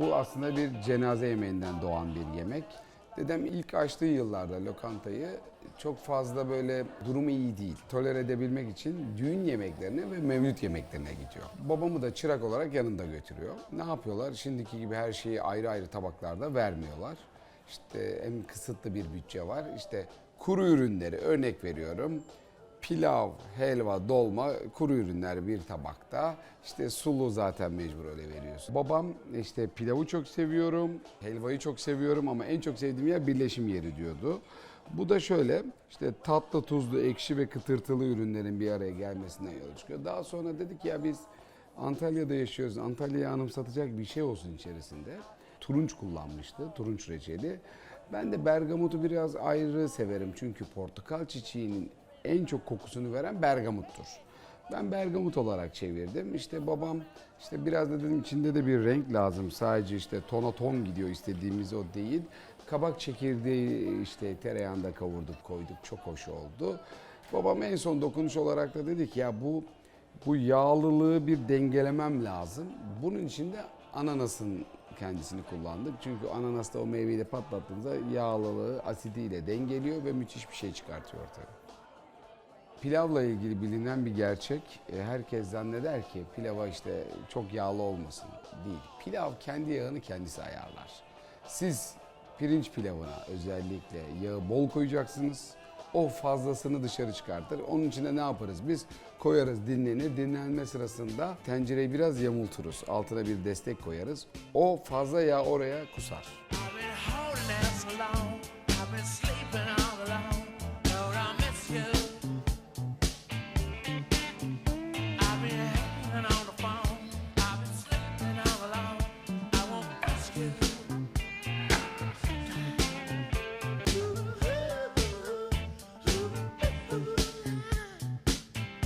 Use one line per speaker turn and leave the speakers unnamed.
Bu aslında bir cenaze yemeğinden doğan bir yemek. Dedem ilk açtığı yıllarda lokantayı çok fazla böyle durumu iyi değil. Tolere edebilmek için düğün yemeklerine ve mevlüt yemeklerine gidiyor. Babamı da çırak olarak yanında götürüyor. Ne yapıyorlar? Şimdiki gibi her şeyi ayrı ayrı tabaklarda vermiyorlar. İşte hem kısıtlı bir bütçe var. İşte kuru ürünleri örnek veriyorum. Pilav, helva, dolma, kuru ürünler bir tabakta. İşte sulu zaten mecbur öyle veriyorsun. Babam işte pilavı çok seviyorum, helvayı çok seviyorum ama en çok sevdiğim yer birleşim yeri diyordu. Bu da şöyle işte tatlı, tuzlu, ekşi ve kıtırtılı ürünlerin bir araya gelmesinden yola çıkıyor. Daha sonra dedik ya biz Antalya'da yaşıyoruz. Antalya'yı anımsatacak bir şey olsun içerisinde. Turunç kullanmıştı, turunç reçeli. Ben de bergamotu biraz ayrı severim çünkü portakal çiçeğinin en çok kokusunu veren bergamuttur. Ben bergamut olarak çevirdim. İşte babam işte biraz da dedim içinde de bir renk lazım. Sadece işte tona ton gidiyor istediğimiz o değil. Kabak çekirdeği işte tereyağında kavurduk koyduk çok hoş oldu. Babam en son dokunuş olarak da dedi ki ya bu bu yağlılığı bir dengelemem lazım. Bunun için de ananasın kendisini kullandık. Çünkü ananasta o meyveyi de patlattığınızda yağlılığı asidiyle dengeliyor ve müthiş bir şey çıkartıyor ortaya. Pilavla ilgili bilinen bir gerçek. e, Herkes zanneder ki pilava işte çok yağlı olmasın. Değil. Pilav kendi yağını kendisi ayarlar. Siz pirinç pilavına özellikle yağı bol koyacaksınız. O fazlasını dışarı çıkartır. Onun için de ne yaparız? Biz koyarız dinlenir. Dinlenme sırasında tencereyi biraz yamulturuz. Altına bir destek koyarız. O fazla yağ oraya kusar.